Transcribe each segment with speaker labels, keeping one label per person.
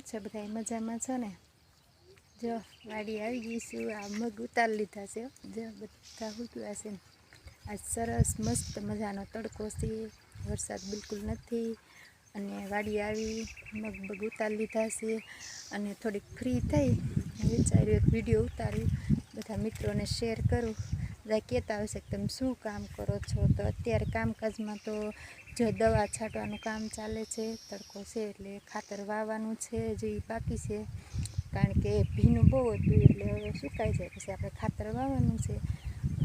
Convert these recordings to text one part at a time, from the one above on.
Speaker 1: છે બધા મજામાં છો ને? જો, વાડી આવી ગઈ છું આ મગ ઉતારી લીધા છે જો, બધા ઉગ્યા છે આ સરસ, મસ્ત મજાનો તડકો છે. વરસાદ બિલકુલ નથી. અને વાડી આવી, મગ બગ ઉતારી લીધા છે. અને થોડીક ફ્રી થઈ. વિચાર્યું એક વીડિયો ઉતાર્યું બધા મિત્રોને શેર કરું. બધા કહેતા હશે કે, તમે શું કામ કરો છો? તો અત્યારે કામકાજમાં તો જો દવા છાંટવાનું કામ ચાલે છે, તડકો છે એટલે ખાતર વાવવાનું છે, જે બાકી છે. કારણ કે ભીનું બહુ હતું એટલે હવે સુકાઈ જાય, પછી આપણે ખાતર વાવવાનું છે.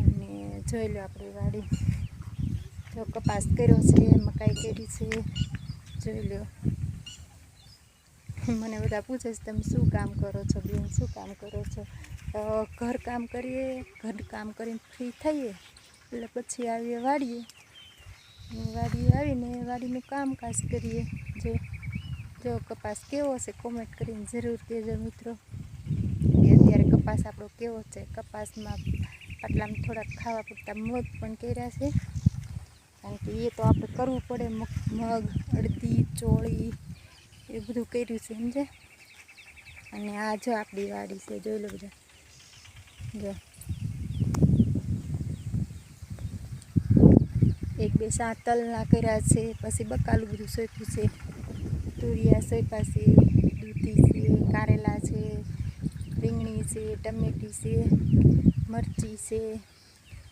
Speaker 1: અને જોઈ લો આપણી વાડી. જો કપાસ કર્યો છે, મકાઈ કરી છે. જોઈ લો. મને બધા પૂછે છે, તમે શું કામ કરો છો, બેન? શું કામ કરો છો? ઘર કામ કરીએ, ઘર કામ કરીને ફ્રી થઈએ, એટલે પછી આવીએ વાડીએ. વાડીએ આવીને વાડીનું કામકાજ કરીએ. જો જો કપાસ કેવો છે કોમેન્ટ કરીને જરૂર કહેજો મિત્રો. કે અત્યારે કપાસ આપણો કેવો છે? કપાસમાં આટલામાં થોડાક ખાવા પૂરતા મગ પણ કર્યા છે. કારણ કે એ તો આપણે કરવું પડે મગ અડદી ચોળી, એ બધું કર્યું છે સમજે અને આ જો આપણી વાડી છે, જોઈ લો બધા. જો. એક બે સાત તલના કર્યા છે, પછી બકાલું બધું સોંપ્યું છે. તુરિયા સોંપ્યા છે, દૂધી છે, કારેલા છે, રીંગણી છે, ટમેટી છે, મરચી છે,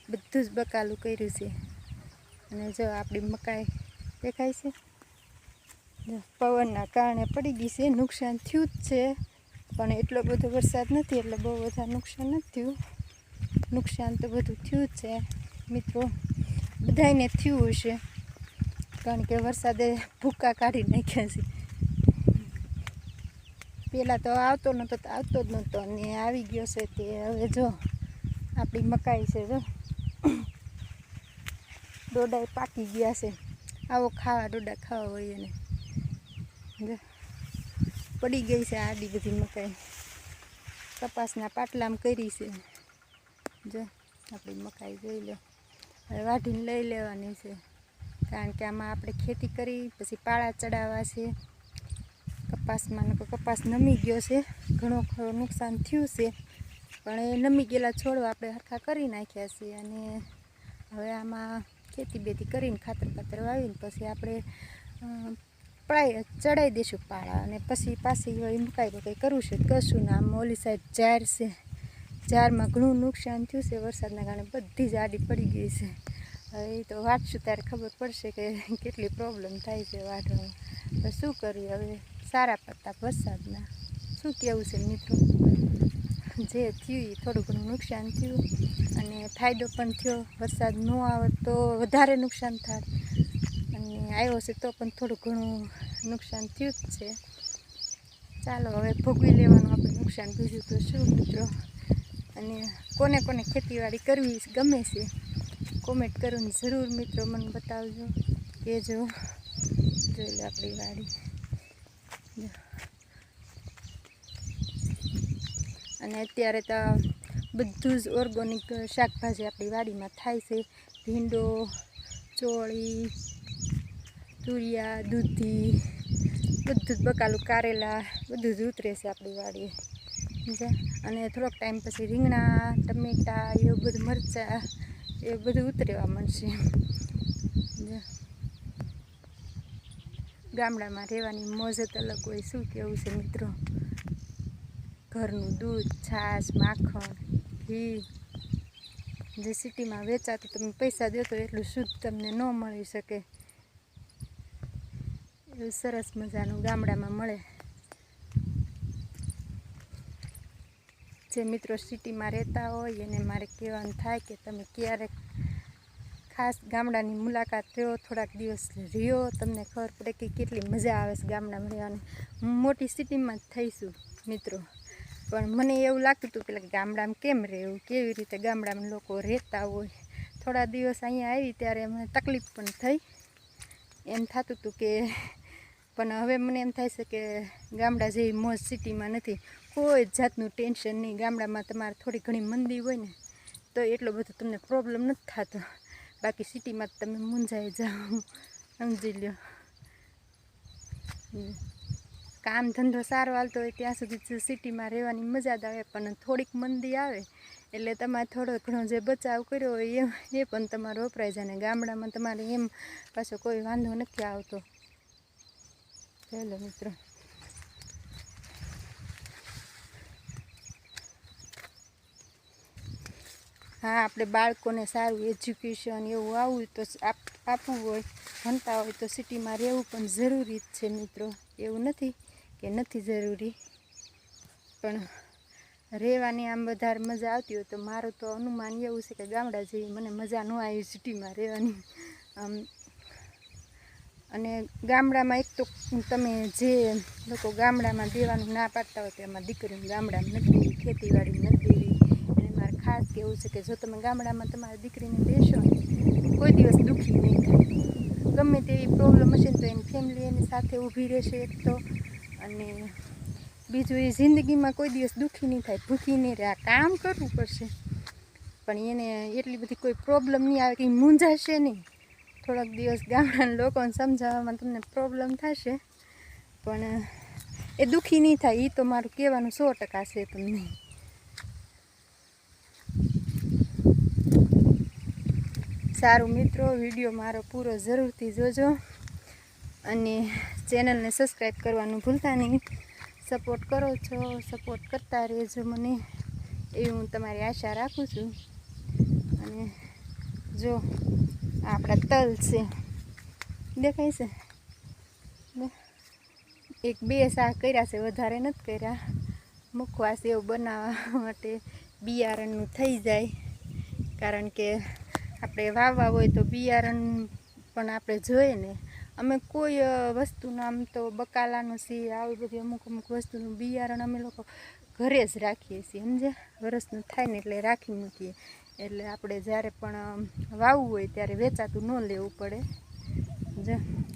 Speaker 1: બધું જ બકાલું કર્યું છે. અને જો આપણી મકાઈ દેખાય છે? પવનના કારણે પડી ગઈ છે, નુકસાન થયું જ છે. પણ એટલો બધો વરસાદ નથી, એટલે બહુ બધા નુકસાન નથી થયું. નુકસાન તો બધું થયું જ છે. મિત્રો બધાને થયું હશે. કારણ કે વરસાદે ભૂક્કા કાઢી નાખ્યા છે. પહેલાં તો આવતો નહોતો આવતો જ નહોતો અને આવી ગયો છે તે હવે જો આપણી મકાઈ છે જો. ડોડાએ પાકી ગયા છે. આવો ખાવા ડોડા ખાવા હોય એને. જો. પડી ગઈ છે આડી બધી મકાઈ. કપાસના પાટલામાં કરી છે. જો, આપણી મકાઈ જોઈ લો. હવે વાઢીને લઈ લેવાની છે. કારણ કે આમાં આપણે ખેતી કરી, પછી પાળા ચડાવવા છે. કપાસમાં કપાસ નમી ગયો છે. ઘણો ખરો નુકસાન થયું છે. પણ એ નમી ગયેલા છોડવા આપણે હરખા કરી નાખ્યા છે અને હવે આમાં ખેતી બેતી કરીને ખાતર ખાતર વાવીને પછી આપણે પડાય ચડાવી દઈશું પાળા. અને પછી પાછી વળી મુકાઈ કંઈ કરવું છે કશું ને. આમ ઓલી સાઈડ ઝાડ છે. ઝાડમાં ઘણું નુકસાન થયું છે. વરસાદના કારણે બધી જ આડી પડી ગઈ છે. હવે તો વાંચશું ત્યારે ખબર પડશે કે કેટલી પ્રોબ્લેમ થાય છે વાઢવામાં હવે શું કરવું હવે? સારા પડતા વરસાદના. શું કહેવું છે મિત્રો? જે થયું એ થોડું ઘણું નુકસાન થયું અને ફાયદો પણ થયો. વરસાદ ન આવે તો વધારે નુકસાન થાય. અને આવ્યો છે તો પણ થોડું ઘણું નુકસાન થયું જ છે. ચાલો હવે ભોગવી લેવાનું આપણે નુકસાન બીજું તો શું મિત્રો? અને કોને કોને ખેતીવાડી કરવી ગમે છે કોમેન્ટ કરીને જરૂર મિત્રો, મને બતાવજો. કહેજો. જોઈ લો આપણી વાડી. અને અત્યારે તો બધું જ ઓર્ગોનિક શાકભાજી આપણી વાડીમાં થાય છે. ભીંડો, ચોળી, તુરિયા, દૂધી, બધું જ બકાલું કારેલા બધું જ ઉતરે છે આપણી વાડીએ. સમજ્યા? અને થોડોક ટાઈમ પછી રીંગણા, ટમેટા, એવું બધું મરચાં એ બધું ઉતરેવા મળશે ગામડામાં રહેવાની મોજ જ અલગ હોય. શું કેવું છે મિત્રો? ઘરનું દૂધ, છાશ, માખણ, ઘી. જે સિટીમાં વેચાતું તમે પૈસા દો તો એટલું શુદ્ધ તમને ન મળી શકે. એવું સરસ મજાનું ગામડામાં મળે. જે મિત્રો સિટીમાં રહેતા હોય એને મારે કહેવાનું થાય કે તમે ક્યારેક ખાસ ગામડાની મુલાકાત રહ્યો થોડાક દિવસ રહ્યો, તમને ખબર પડે કે કેટલી મજા આવે છે ગામડામાં રહેવાની. મોટી સિટીમાં જ થઈશું મિત્રો. પણ મને એવું લાગતું હતું પેલા ગામડામાં કેમ રહેવું, કેવી રીતે ગામડામાં લોકો રહેતા હોય. થોડા દિવસ અહીંયા આવી ત્યારે મને તકલીફ પણ થઈ. એમ થતું હતું કે, પણ હવે મને એમ થાય છે કે ગામડા જેવી મોજ સિટીમાં નથી. કોઈ જાતનું ટેન્શન નહીં. ગામડામાં તમારે થોડી ઘણી મંદી હોય ને, તો એટલો બધો તમને પ્રોબ્લેમ નથી થતો. બાકી સિટીમાં તમે મૂંઝાઈ જાઓ, સમજી લ્યો. કામ ધંધો સારો હાલતો હોય ત્યાં સુધી સિટીમાં રહેવાની મજા જ આવે, પણ થોડીક મંદી આવે, એટલે તમારે થોડો ઘણો જે બચાવ કર્યો હોય એ એ પણ તમારો વપરાય જાય. ને ગામડામાં તમારે એમ પાછો કોઈ વાંધો નથી આવતો. ચાલો મિત્રો. હા, આપણે બાળકોને સારું એજ્યુકેશન એવું આવું તો આપ- આપવું હોય, ભણતા હોય તો સિટીમાં રહેવું પણ જરૂરી જ છે મિત્રો. એવું નથી કે નથી જરૂરી. પણ રહેવાની આમ વધારે મજા આવતી હોય તો મારું તો અનુમાન એવું છે કે ગામડા જેવી મને મજા ન આવી સિટીમાં રહેવાની. આમ, અને ગામડામાં એક તો તમે જે લોકો ગામડામાં દેવાનું ના પાડતા હોય તો એમાં દીકરીને ગામડામાં નથી, ખેતીવાડી નથી. ખાસ કહેવું છે કે જો તમે ગામડામાં તમારી દીકરીને બેસો કોઈ દિવસ દુઃખી નહીં થાય. ગમે તેવી પ્રોબ્લેમ હશે ને તો એની ફેમિલી એની સાથે ઊભી રહેશે એક તો. અને બીજું એ જિંદગીમાં કોઈ દિવસ દુઃખી નહીં થાય, ભૂખી નહીં રહે. આ કામ કરવું પડશે. પણ એને એટલી બધી કોઈ પ્રોબ્લેમ નહીં આવે કે મૂંઝાશે નહીં. થોડાક દિવસ ગામડાના લોકોને સમજાવવામાં તમને પ્રોબ્લેમ થશે. પણ એ દુઃખી નહીં થાય એ તો મારું કહેવાનું સો ટકા છે તમને સારું મિત્રો, વીડિયો મારો પૂરો જરૂરથી જોજો અને ચેનલને સબસ્ક્રાઈબ કરવાનું ભૂલતા નહીં. સપોર્ટ કરો છો સપોર્ટ કરતા રહેજો મને, એવી હું તમારી આશા રાખું છું. અને જો આપણા તલ છે, દેખાય છે? એક બે શાક કર્યા છે, વધારે નથી કર્યા. મુખવાસ એવું બનાવવા માટે બિયારણનું થઈ જાય. કારણ કે આપણે વાવવા હોય તો બિયારણ પણ આપણે જોઈએ ને. અમે કોઈ વસ્તુનું આમ તો બકાલાનું સી આવી બધી અમુક અમુક વસ્તુનું બિયારણ અમે લોકો ઘરે જ રાખીએ છીએ, સમજ્યા? વરસનું થાય ને એટલે રાખી મૂકીએ. એટલે આપણે જ્યારે પણ વાવવું હોય ત્યારે વેચાતું ન લેવું પડે. જો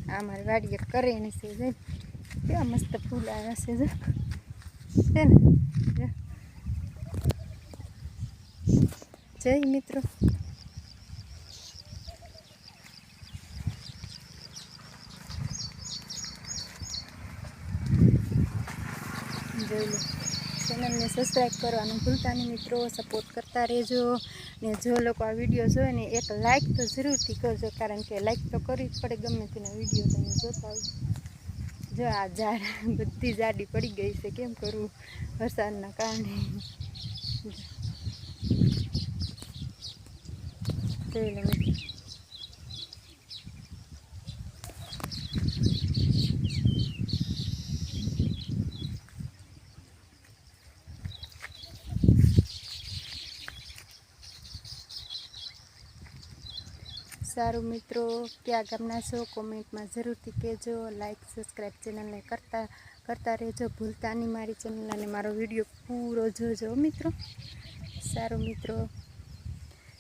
Speaker 1: આ મારી વાડીએ કરે ને છે જો કેવા મસ્ત ફૂલ આવ્યા છે જો છે ને. જય મિત્રો. જોઈ લો. ચેનલને સબસ્ક્રાઈબ કરવાનું ભૂલતા નહીં મિત્રો. સપોર્ટ કરતા રહેજો. ને જો લોકો આ વીડિયો જોવે ને એક લાઇક તો જરૂરથી કરજો, કારણ કે લાઇક તો કરવી જ પડે ગમે તેના વીડિયો તમે જોતા હોય. જો આ ઝાડ, બધી જાડી પડી ગઈ છે, કેમ કરવું વરસાદના કારણે? જોઈ લો મિત્રો. સારું મિત્રો કયા ગામના છો કોમેન્ટમાં જરૂરથી કહેજો લાઈક સબસ્ક્રાઈબ ચેનલને કરતા કરતા રહેજો. ભૂલતા નહીં મારી ચેનલ અને મારો વીડિયો પૂરો જોજો મિત્રો. સારું મિત્રો.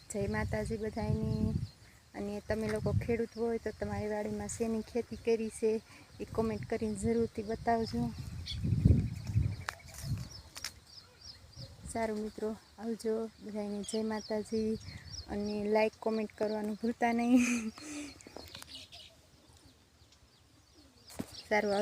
Speaker 1: જય માતાજી બધાની અને તમે લોકો ખેડૂત હોય તો તમારી વાડીમાં શેની ખેતી કરી છે એ કોમેન્ટ કરીને જરૂરથી બતાવજો. સારું મિત્રો, આવજો. બધાને જય માતાજી. અને લાઈક કોમેન્ટ કરવાનું ભૂલતા નહીં. સારું